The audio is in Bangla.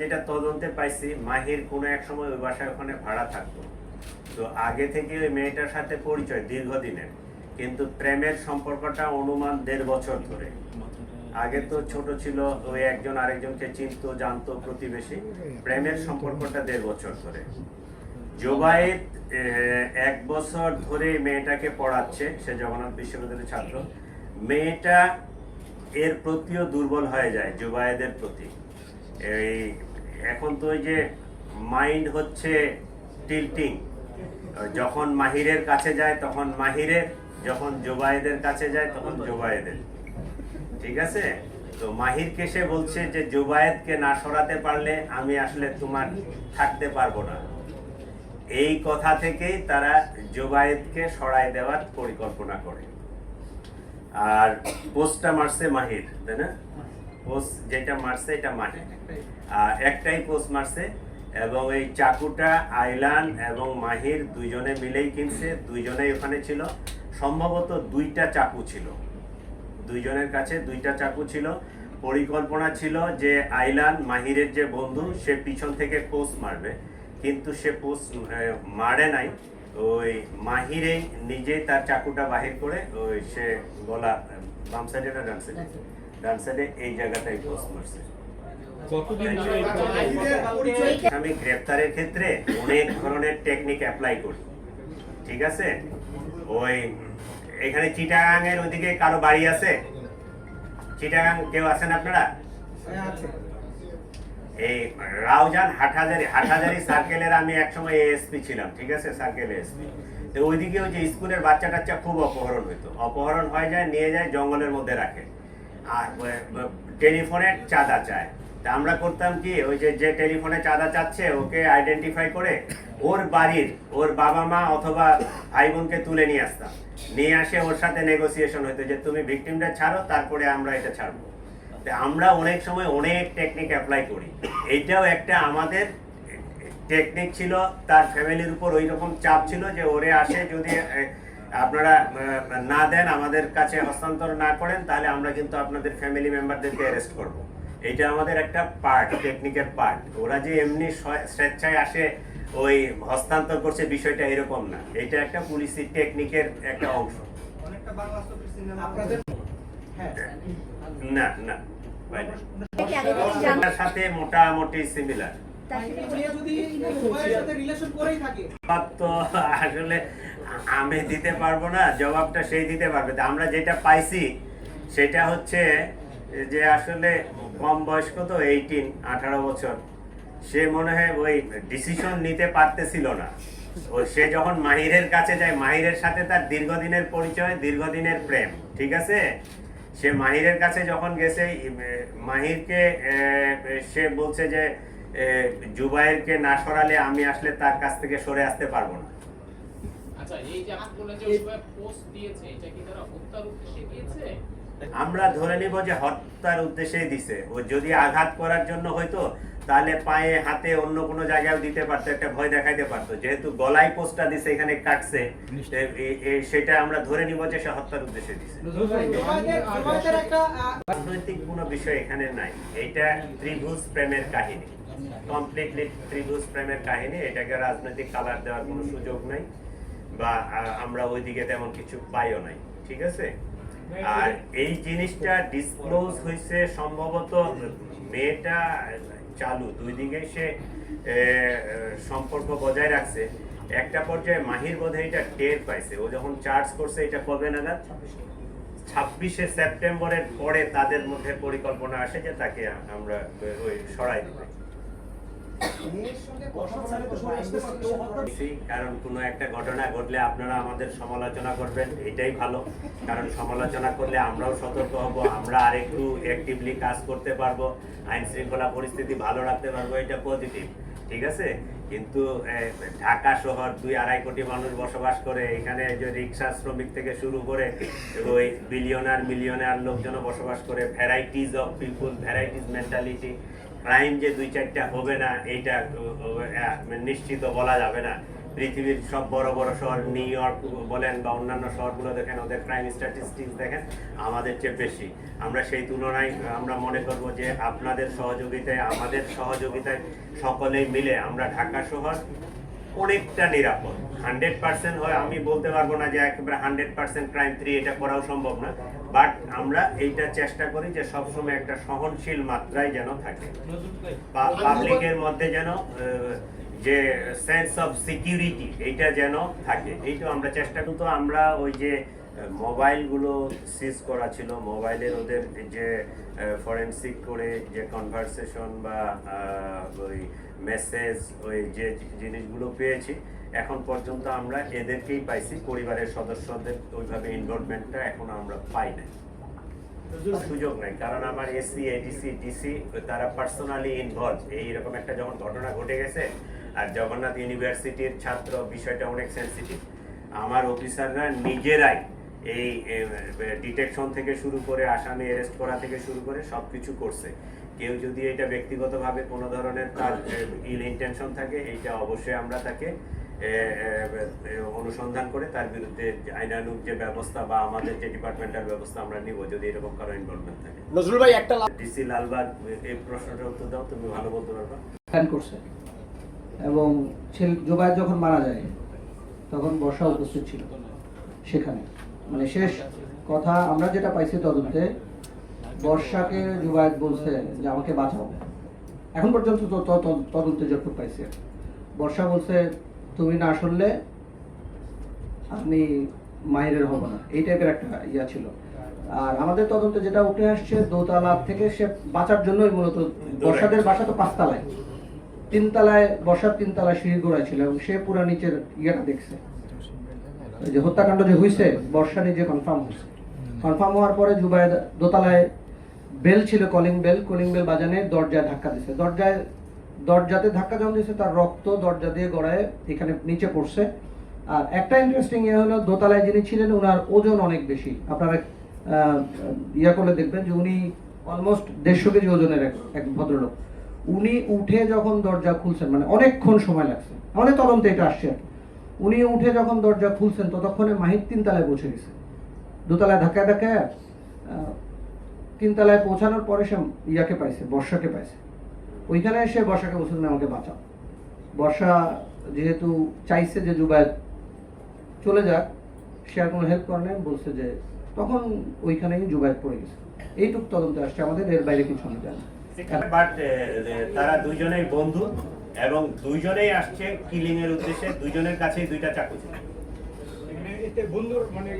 যেটা তদন্তে পাইছি, মাহির কোনো এক সময় ওই বাসায় ওখানে ভাড়া থাকতো। তো আগে থেকে ওই মেয়েটার সাথে পরিচয় দীর্ঘদিনের। কিন্তু প্রেমের সম্পর্কটা অনুমান দেড় বছর ধরে। আগে তো ছোট ছিল, ওই একজন আরেকজনকে চিনতো, জানতো প্রতিবেশী। প্রেমের সম্পর্কটা দেড় বছর ধরে। জোবায়েত এক বছর ধরে মেয়েটাকে পড়াচ্ছে, সে জগন্নাথ বিশ্ববিদ্যালয়ের ছাত্র। মেয়েটা এর প্রতিও দুর্বল হয়ে যায়, জুবায়েদের প্রতি। এই এখন তো ওই যে মাইন্ড হচ্ছে টিল্টিং যখন মাহিরের কাছে যায় তখন মাহিরের যখন জোবায়েদের কাছে যায় তখন জোবায়েদের। ঠিক আছে? তো মাহিরকে সে বলছে যে জুবায়েদকে না সরাতে পারলে আমি আসলে তোমার থাকতে পারব না। এই কথা থেকেই তারা জুবায়েদকে সরাই দেওয়ার পরিকল্পনা করে। আর পোস্টটা মারছে মাহির তাই না? পোস্ট যেটা মারছে এটা মাহির। একটাই পোস্ট মারছে এবং এই চাকুটা আইলান এবং মাহির দুইজনে মিলেই কিনছে দুইজনেই ওখানে ছিল। সম্ভবত দুইটা চাকু ছিল। দুইজনের কাছে দুইটা চাকু ছিল। পরিকল্পনা ছিল যে আইলান মাহিরের যে বন্ধু সে পিছন থেকে পোস্ট মারবে। কিন্তু সে পোস্ট মারে নাই। ওই মাহিরেই নিজেই তার চাকুটা বাহির করে ওই সে গলা বাম সাইডে না ডান সাইডে ডান সাইডে এই জায়গাটাই পোস্ট মারছে। আমি গ্রেপ্তারের ক্ষেত্রে অনেক ধরনের টেকনিক অ্যাপ্লাই করি ঠিক আছে? ওই এখানে চিটাগাং এর ওইদিকে কারও বাড়ি আছে? চিটাগাং কেউ আছেন আপনারা? এই রাউজান হাটহাজারি হাটহাজারি সার্কেলের আমি একসময় এএসপি ছিলাম ঠিক আছে? সার্কেল এএসপি তো ওইদিকে ওই যে স্কুলের বাচ্চা কাচ্চা খুব অপহরণ হইতো। অপহরণ হয়ে যায় নিয়ে যায় জঙ্গলের মধ্যে রাখে। আর টেলিফোনের চাঁদা চায়। তা আমরা করতাম কি, ওই যে যে টেলিফোনে চাঁদা চাচ্ছে, ওকে আইডেন্টিফাই করে ওর বাড়ির, ওর বাবা মা অথবা ভাই বোনকে তুলে নিয়ে আসতাম। নিয়ে আসে ওর সাথে নেগোসিয়েশন হইতো যে, তুমি ভিকটিমটা ছাড়ো, তারপরে আমরা এটা ছাড়বো। আমরা অনেক সময় অনেক টেকনিক অ্যাপ্লাই করি। এইটাও একটা আমাদের টেকনিক ছিল, তার ফ্যামিলির উপর ওই রকম চাপ ছিল যে, ওরে আসে যদি আপনারা না দেন, আমাদের কাছে হস্তান্তর না করেন, তাহলে আমরা কিন্তু আপনাদের ফ্যামিলি মেম্বারদেরকে অ্যারেস্ট করব। এটা আমাদের একটা পার্ট টেকনিকের পার্ট ওরা যে এমনি স্বেচ্ছায় আসে ওই হস্তান্তর করছে বিষয়টা এরকম না। এটা একটা পুলিশি টেকনিকের একটা অংশ। অনেকটা বাংলা ছবির সিনেমা আপনাদের হ্যাঁ। না না। সাথে মোটামুটি সিমিলার আসলে আমি দিতে পারব না জবাবটা সেই দিতে পারবে। আমরা যেটা পাইছি সেটা হচ্ছে যে আসলে কম বয়স্ক তো এইটিন আঠারো বছর সে মনে হয় ওই ডিসিশন নিতে পারতেছিল না। ও সে যখন মাহিরের কাছে যায় মাহিরের সাথে তার দীর্ঘদিনের পরিচয় দীর্ঘদিনের প্রেম ঠিক আছে? সে মাহিরের কাছে যখন গেছে মাহিরকে সে বলছে যে জুবাইরকে না সরালে আমি আসলে তার কাছ থেকে সরে আসতে পারব না। আচ্ছা এই যে যে পোস্ট দিয়েছে এটা কি তারা হত্যার উদ্দেশ্যে দিয়েছে? আমরা ধরে নিব যে হত্যার উদ্দেশ্যেই দিছে। ও যদি আঘাত করার জন্য হয়তো তাহলে পায়ে হাতে অন্য কোনো জায়গায় দিতে পারতো একটা ভয় দেখাইতে পারতো। যেহেতু গলায় পোস্টটা দিছে এখানে কাটছে সেটা আমরা ধরে নিব যে সে হত্যার উদ্দেশ্যে দিছে। রাজনৈতিক কোনো বিষয় এখানে নাই। এটা ত্রিভুজ প্রেমের কাহিনী। কমপ্লিটলি ত্রিভুজ প্রেমের কাহিনী। এটাকে রাজনৈতিক কালার দেওয়ার কোনো সুযোগ নাই বা আমরা ওইদিকে তেমন কিছু পাইও নাই। ঠিক আছে? আর এই জিনিসটা ডিসক্লোজ হয়েছে সম্ভবত মেয়েটা, চালু, দুই দিকে সে সম্পর্ক বজায় রাখছে। একটা পর্যায়ে মাহির বোধহয় এটা টের পাইছে। ও যখন চার্জ করছে, এটা কবে নাগাদ? ছাব্বিশে সেপ্টেম্বরের পরে তাদের মধ্যে পরিকল্পনা আসে যে তাকে আমরা ওই সরাই দেবো মেয়ের সঙ্গে কথা বলার তো সবাই আসতে পারতো কারণ কোনো একটা ঘটনা ঘটলে আপনারা আমাদের সমালোচনা করবেন, এটাই ভালো। কারণ সমালোচনা করলে আমরাও সতর্ক হব, আমরা আরেকটু অ্যাক্টিভলি কাজ করতে পারব, আইন শৃঙ্খলা পরিস্থিতি ভালো রাখতে পারব, এটা পজিটিভ ঠিক আছে? কিন্তু ঢাকা শহর দুই আড়াই কোটি মানুষ বসবাস করে, এখানে যে রিক্সা শ্রমিক থেকে শুরু করে, ওই বিলিয়নার মিলিয়নার লোকজনও বসবাস করে varieties of people varieties mentality crime যে দুই চারটা হবে না ও, ও, নিশ্চিত বলা যাবে না। পৃথিবীর সব বড় বড় শহর নিউ ইয়র্ক বলেন বা অন্যান্য শহরগুলো দেখেন ওদের ক্রাইম স্ট্যাটিস্টিক্স দেখেন আমাদের চেয়ে বেশি। আমরা সেই তুলনায় আমরা মনে করব যে আপনাদের সহযোগিতায় আমাদের সহযোগিতায় সকলেই মিলে আমরা ঢাকা শহর অনেকটা নিরাপদ। হান্ড্রেড পার্সেন্ট হয় আমি বলতে পারব না যে একেবারে হান্ড্রেড পার্সেন্ট ক্রাইম ফ্রি এটা করাও সম্ভব না। বাট আমরা এইটা চেষ্টা করি যে সবসময় একটা সহনশীল মাত্রায় যেন থাকে। পাবলিকের মধ্যে যেন যে সেন্স অফ সিকিউরিটি এইটা যেন থাকে। এইটা আমরা চেষ্টা করতো আমরা ওই যে মোবাইলগুলো সিজ করা ছিল, মোবাইলের ওদের যে ফরেন্সিক করে যে কনভারসেশন বা ওই মেসেজ ওই যে জিনিসগুলো পেয়েছি, এখন পর্যন্ত আমরা এদেরকেই পাইছি, পরিবারের সদস্যদের ওইভাবে ইনভলভমেন্টটা এখন আমরা পাই না সুযোগ নাই, কারণ আমার এসি এডিসি ডিসি তারা পার্সোনালি ইনভলভ এইরকম একটা যখন ঘটনা ঘটে গেছে, আর জগন্নাথ ইউনিভার্সিটির ছাত্র বিষয়টা অনেক সেন্সিটিভ আমার অফিসাররা নিজেরাই এই ডিটেকশন থেকে শুরু করে, আসামি অ্যারেস্ট করা থেকে শুরু করে সব কিছু করছে। কেউ যদি এটা ব্যক্তিগতভাবে কোনো ধরনের তার ইল ইন্টেনশন থাকে এইটা অবশ্যই আমরা তাকে অনুসন্ধান করে তার বিরুদ্ধে যে আইনানুগ যে ব্যবস্থা বা আমাদের যে ডিপার্টমেন্টাল ব্যবস্থা আমরা নিব যদি এরকম কারও ইনভলভমেন্ট থাকে। নজরুল ভাই একটা ডিসি লালবাগ এই প্রশ্নটার উত্তর দাও তুমি ভালো বলতে পারবা। করছে। এবং ছেলে জোবায়ের যখন মারা যায় তখন বর্ষা উপস্থিত ছিল সেখানে। মানে শেষ কথা আমরা যেটা পাইছি তদন্তে বর্ষাকে জুবায়েত বলছে যে আমাকে বাঁচাও। এখন পর্যন্ত তো- তো- তো- তদন্তে যতটুকু পাইছি বর্ষা বলছে তুমি না শুনলে আমি মাহিরের হব না। এই টাইপের একটা ইয়া ছিল। আর আমাদের তদন্তে যেটা উঠে আসছে দোতলা থেকে সে বাঁচার জন্যই মূলত বর্ষাদের বাসা তো পাঁচতলায়। তিনতলায় বর্ষার তিনতলায় সিঁড়ি গোড়ায় ছিল এবং সে পুরো নিচের ইয়েটা দেখছে। ওই যে হত্যাকাণ্ড যে হয়েছে বর্ষা নিজে কনফার্ম হয়েছে কনফার্ম হওয়ার পরে জুবাইর দোতলায় বেল ছিল কলিং বেল কলিং বেল বাজানে দরজায় ধাক্কা দিছে। দরজায়, দরজাতে ধাক্কা যখন দিয়েছে তার রক্ত দরজা দিয়ে গড়ায় এখানে নিচে পড়ছে। আর একটা ইন্টারেস্টিং ইয়ে হলো, দোতলায় যিনি ছিলেন ওনার ওজন অনেক বেশি। আপনারা ইয়া করলে দেখবেন যে উনি অলমোস্ট দেড়শো কেজি ওজনের এক ভদ্রলোক। উনি উঠে যখন দরজা খুলছেন মানে অনেকক্ষণ সময় লাগছে। আমাদের তদন্তে এটা আসছে আর উনি উঠে যখন দরজা খুলছেন, ততক্ষণে মাহির তিনতলায় পৌঁছে গেছে। দোতলায় ধাক্কায় ধাক্কায় তিনতলায় পৌঁছানোর পরে সে ইয়াকে পাইছে বর্ষাকে পাইছে। ওইখানে এসে বর্ষাকে বলছে তুমি আমাকে বাঁচাও। বর্ষা যেহেতু চাইছে যে জুবায়ের চলে যাক সে আর কোনো হেল্প করে নাই বলছে যে তখন ওইখানেই জুবায়ের পড়ে গেছে। এইটুক তদন্ত আসছে আমাদের এর বাইরে কিছু আমি জানি না। বাট তারা দুইজনেই বন্ধু এবং দুইজনেই আসছে কিলিং এর উদ্দেশ্যে দুইজনের কাছেই দুইটা চাকু ছিল। বন্ধুর মানে